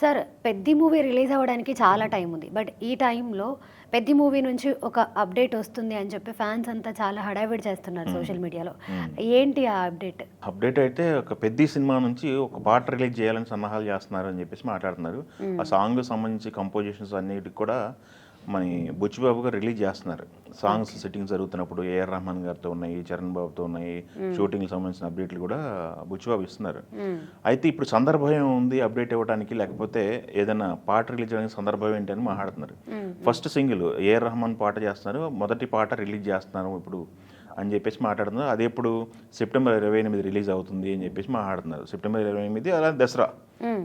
Sir పెద్ద movie release అవ్వడానికి చాలా టైం ఉంది. బట్ ఈ టైంలో పెద్ద మూవీ నుంచి ఒక అప్డేట్ వస్తుంది అని చెప్పి ఫ్యాన్స్ అంతా చాలా హడావిడి చేస్తున్నారు సోషల్ మీడియాలో. ఏంటి ఆ అప్డేట్? అప్డేట్ అయితే ఒక పెద్ద సినిమా నుంచి ఒక పాట రిలీజ్ చేయాలని సన్నాహాలు చేస్తున్నారు అని చెప్పేసి మాట్లాడుతున్నారు. ఆ సాంగ్ సంబంధించి కంపోజిషన్స్ అన్నిటికి కూడా మన బుచ్చిబాబు గారు రిలీజ్ చేస్తున్నారు. సాంగ్స్ సెట్టింగ్ జరుగుతున్నప్పుడు ఏఆర్ రెహమాన్ గారితో ఉన్నాయి చరణ్ బాబుతో ఉన్నాయి షూటింగ్ సంబంధించిన అప్డేట్లు కూడా బుచ్చిబాబు ఇస్తున్నారు. అయితే ఇప్పుడు సందర్భం ఉంది అప్డేట్ ఇవ్వడానికి లేకపోతే ఏదైనా పాట రిలీజ్ చేయడానికి సందర్భం ఏంటి అని మాట్లాడుతున్నారు. ఫస్ట్ సింగిల్ ఏఆర్ రెహమాన్ పాట చేస్తున్నారు మొదటి పాట రిలీజ్ చేస్తున్నారు. ఇప్పుడు అని చెప్పేసి మాట్లాడుతున్నారు. అది ఎప్పుడు? సెప్టెంబర్ ఇరవై ఎనిమిది రిలీజ్ అవుతుంది అని చెప్పేసి మాట్లాడుతున్నారు. సెప్టెంబర్ ఇరవై ఎనిమిది అలా దసరా.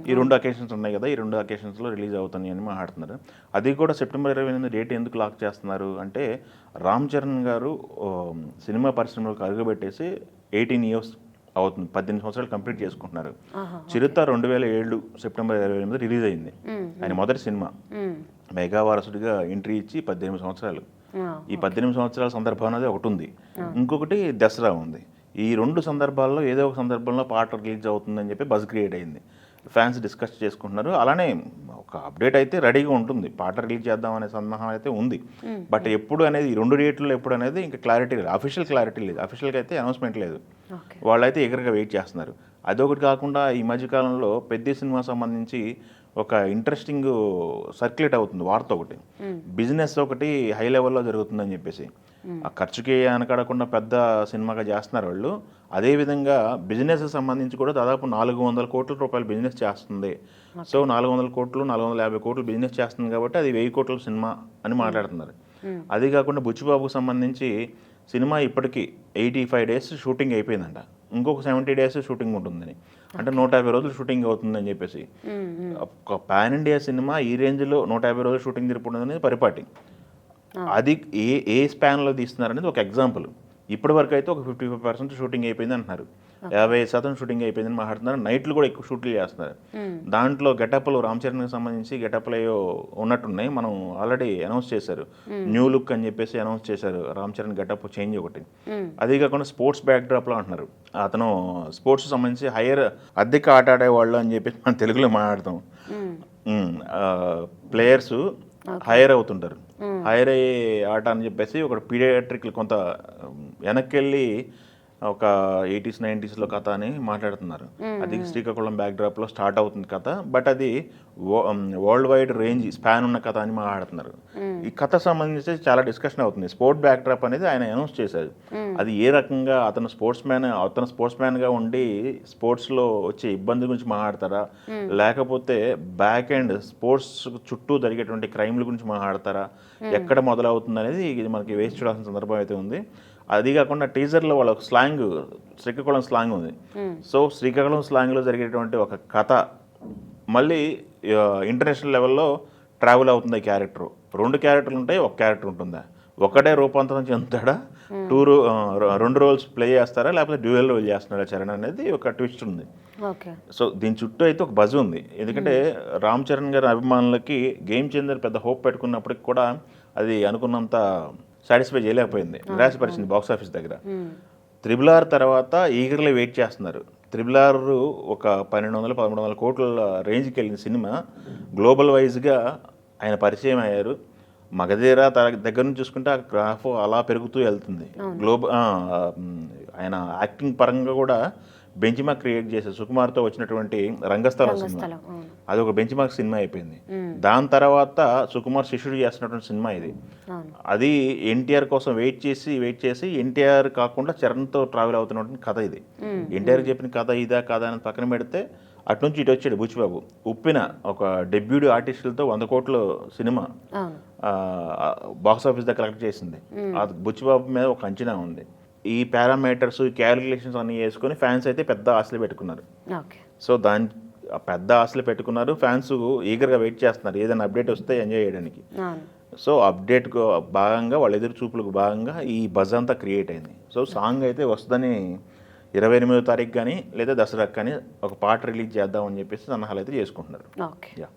ఈ రెండు అకేషన్స్ ఉన్నాయి కదా ఈ రెండు అకేషన్స్లో రిలీజ్ అవుతుంది అని మాట్లాడుతున్నారు. అది కూడా సెప్టెంబర్ ఇరవై ఎనిమిది డేట్ ఎందుకు లాక్ చేస్తున్నారు అంటే రామ్ చరణ్ గారు సినిమా పరిశ్రమలోకి అడుగుపెట్టేసి ఎయిటీన్ ఇయర్స్ అవుతుంది పద్దెనిమిది సంవత్సరాలు కంప్లీట్ చేసుకుంటున్నారు. చిరుత రెండు వేల ఏడు సెప్టెంబర్ ఇరవై ఎనిమిది రిలీజ్ అయింది. ఆయన మొదటి సినిమా. మెగా వారసుడిగా ఎంట్రీ ఇచ్చి పద్దెనిమిది సంవత్సరాలు. ఈ పద్దెనిమిది సంవత్సరాల సందర్భం అనేది ఒకటి ఉంది. ఇంకొకటి దసరా ఉంది. ఈ రెండు సందర్భాల్లో ఏదో ఒక సందర్భంలో పాట రిలీజ్ అవుతుందని చెప్పి బజ్ క్రియేట్ అయింది. ఫ్యాన్స్ డిస్కస్ చేసుకుంటున్నారు. అలానే ఒక అప్డేట్ అయితే రెడీగా ఉంటుంది. పాట రిలీజ్ చేద్దాం అనే సందేహం అయితే ఉంది. బట్ ఎప్పుడు అనేది ఈ రెండు డేట్లో ఎప్పుడు అనేది ఇంకా క్లారిటీ లేదు. అఫీషియల్ క్లారిటీ లేదు. అఫీషియల్గా అయితే అనౌన్స్మెంట్ లేదు. వాళ్ళైతే ఎగరగా వెయిట్ చేస్తున్నారు. అదొకటి కాకుండా ఈ మధ్యకాలంలో పెద్ద సినిమా సంబంధించి ఒక ఇంట్రెస్టింగ్ సర్క్యులేట్ అవుతుంది వార్త ఒకటి. బిజినెస్ ఒకటి హై లెవెల్లో జరుగుతుందని చెప్పేసి. ఆ ఖర్చుకి అనకడకుండా పెద్ద సినిమాగా చేస్తున్నారు వాళ్ళు. అదేవిధంగా బిజినెస్ సంబంధించి కూడా దాదాపు నాలుగు వందల కోట్ల రూపాయలు బిజినెస్ చేస్తుంది. సో నాలుగు వందల కోట్లు నాలుగు వందల యాభై కోట్లు బిజినెస్ చేస్తుంది కాబట్టి అది వెయ్యి కోట్ల సినిమా అని మాట్లాడుతున్నారు. అది కాకుండా బుచ్చిబాబుకు సంబంధించి సినిమా ఇప్పటికీ ఎయిటీ ఫైవ్ డేస్ షూటింగ్ అయిపోయిందంట. ఇంకొక సెవెంటీ డేస్ షూటింగ్ ఉంటుందని. అంటే నూట యాభై రోజులు షూటింగ్ అవుతుందని చెప్పేసి. ఒక పాన్ ఇండియా సినిమా ఈ రేంజ్లో నూట యాభై రోజులు షూటింగ్ జరుపుకుంటుంది అనేది పరిపాటి. అది ఏ ఏ స్పాన్లో తీస్తున్నారు అనేది ఒక ఎగ్జాంపుల్ ఇప్పటి వరకు అయితే ఒక ఫిఫ్టీ ఫైవ్ పర్సెంట్ షూటింగ్ అయిపోయింది అంటున్నారు. యాభై శాతం షూటింగ్ అయిపోయిందని మాట్లాడుతున్నారు. నైట్లు కూడా ఎక్కువ షూట్లు చేస్తున్నారు. దాంట్లో గెటప్లు రామ్ చరణ్కి సంబంధించి గెటప్లు అయ్యో ఉన్నట్టున్నాయి. మనం ఆల్రెడీ అనౌన్స్ చేశారు. న్యూ లుక్ అని చెప్పేసి అనౌన్స్ చేశారు. రామ్ చరణ్ గెటప్ చేంజ్ ఒకటి. అది కాకుండా స్పోర్ట్స్ బ్యాక్ డ్రాప్లో అంటున్నారు. అతను స్పోర్ట్స్ సంబంధించి హైయర్ అద్దెకి ఆట ఆడేవాళ్ళు అని చెప్పేసి మనం తెలుగులో మాట్లాడతాం. ప్లేయర్స్ హైయర్ అవుతుంటారు. హైర్ అయ్యే ఆట అని చెప్పేసి ఒక పీడియాట్రిక్ కొంత వెనక్కి వెళ్ళి ఒక ఎయిటీస్ నైంటీస్లో కథ అని మాట్లాడుతున్నారు. అది శ్రీకాకుళం బ్యాక్ డ్రాప్లో స్టార్ట్ అవుతుంది కథ బట్ అది వరల్డ్ వైడ్ రేంజ్ స్పాన్ ఉన్న కథ అని మాట్లాడుతున్నారు. ఈ కథ సంబంధించి చాలా డిస్కషన్ అవుతుంది. స్పోర్ట్ బ్యాక్ డ్రాప్ అనేది ఆయన అనౌన్స్ చేశారు. అది ఏ రకంగా అతను స్పోర్ట్స్ మ్యాన్ అతను స్పోర్ట్స్ మ్యాన్గా ఉండి స్పోర్ట్స్లో వచ్చే ఇబ్బంది గురించి మాట్లాడతారా? లేకపోతే బ్యాక్ అండ్ స్పోర్ట్స్ చుట్టూ జరిగేటువంటి క్రైమ్ల గురించి మాట్లాడతారా? ఎక్కడ మొదలవుతుంది అనేది ఇది మనకి వేస్ట్ చూడాల్సిన సందర్భం అయితే ఉంది. అది కాకుండా టీజర్లో వాళ్ళ స్లాంగ్ శ్రీకాకుళం స్లాంగ్ ఉంది. సో శ్రీకాకుళం స్లాంగ్లో జరిగేటువంటి ఒక కథ మళ్ళీ ఇంటర్నేషనల్ లెవెల్లో ట్రావెల్ అవుతుంది క్యారెక్టర్. రెండు క్యారెక్టర్లు ఉంటాయి ఒక క్యారెక్టర్ ఉంటుందా? ఒకటే రూపాంతరం చెందుతాడా? టూ రెండు రోల్స్ ప్లే చేస్తారా? లేకపోతే డ్యూయల్ రోల్ చేస్తున్నాడా చరణ్ అనేది ఒక ట్విస్ట్ ఉంది. ఓకే. సో దీని చుట్టూ అయితే ఒక బజ్ ఉంది. ఎందుకంటే రామ్ చరణ్ గారి అభిమానులకి గేమ్ చేంజర్ పెద్ద హోప్ పెట్టుకున్నప్పటికి కూడా అది అనుకున్నంత సాటిస్ఫై చేయలేకపోయింది. నిరాశపరిచింది బాక్స్ ఆఫీస్ దగ్గర. త్రిబుల్ ఆర్ తర్వాత ఈగర్లీ వెయిట్ చేస్తున్నారు. త్రిబుల్ ఆర్ ఒక పన్నెండు వందల పదమూడు వందల కోట్ల రేంజ్కి వెళ్ళిన సినిమా గ్లోబల్ వైజ్గా ఆయన పరిచయం అయ్యారు. మగధీర దగ్గర నుంచి చూసుకుంటే ఆ గ్రాఫ్ అలా పెరుగుతూ వెళ్తుంది. గ్లోబల్ ఆయన యాక్టింగ్ పరంగా కూడా బెంచ్ మార్క్ క్రియేట్ చేశారు సుకుమార్తో వచ్చినటువంటి రంగస్థలం సినిమా. అది ఒక బెంచ్ మార్క్ సినిమా అయిపోయింది. దాని తర్వాత సుకుమార్ శిష్యుడు చేస్తున్నటువంటి సినిమా ఇది. అది ఎన్టీఆర్ కోసం వెయిట్ చేసి వెయిట్ చేసి ఎన్టీఆర్ కాకుండా చరణ్తో ట్రావెల్ అవుతున్నటువంటి కథ ఇది. ఎన్టీఆర్ చెప్పిన కథ ఇదా కాదా అని పక్కన పెడితే అటు నుంచి ఇటు వచ్చాడు బుచ్చిబాబు. ఉప్పిన ఒక డెబ్యూటీ ఆర్టిస్టులతో వంద కోట్ల సినిమా బాక్స్ ఆఫీస్ దగ్గర కలెక్ట్ చేసింది. అది బుచ్చిబాబు మీద ఒక అంచనా ఉంది. ఈ పారామీటర్స్ ఈ క్యాలిక్యులేషన్స్ అన్ని వేసుకొని ఫ్యాన్స్ అయితే పెద్ద ఆశలు పెట్టుకున్నారు. ఓకే. సో దాని పెద్ద ఆశలు పెట్టుకున్నారు. ఫ్యాన్స్ ఈగర్గా వెయిట్ చేస్తున్నారు. ఏదైనా అప్డేట్ వస్తే ఎంజాయ్ చేయడానికి. సో అప్డేట్కు భాగంగా వాళ్ళ ఎదురు చూపులకు భాగంగా ఈ బజ్ అంతా క్రియేట్ అయింది. సో సాంగ్ అయితే వస్తుందని ఇరవై ఎనిమిదో తారీఖు కానీ లేదా దసరాకు కానీ ఒక పాట రిలీజ్ చేద్దామని చెప్పేసి సన్నాహాలు అయితే చేసుకుంటున్నారు. ఓకే. యా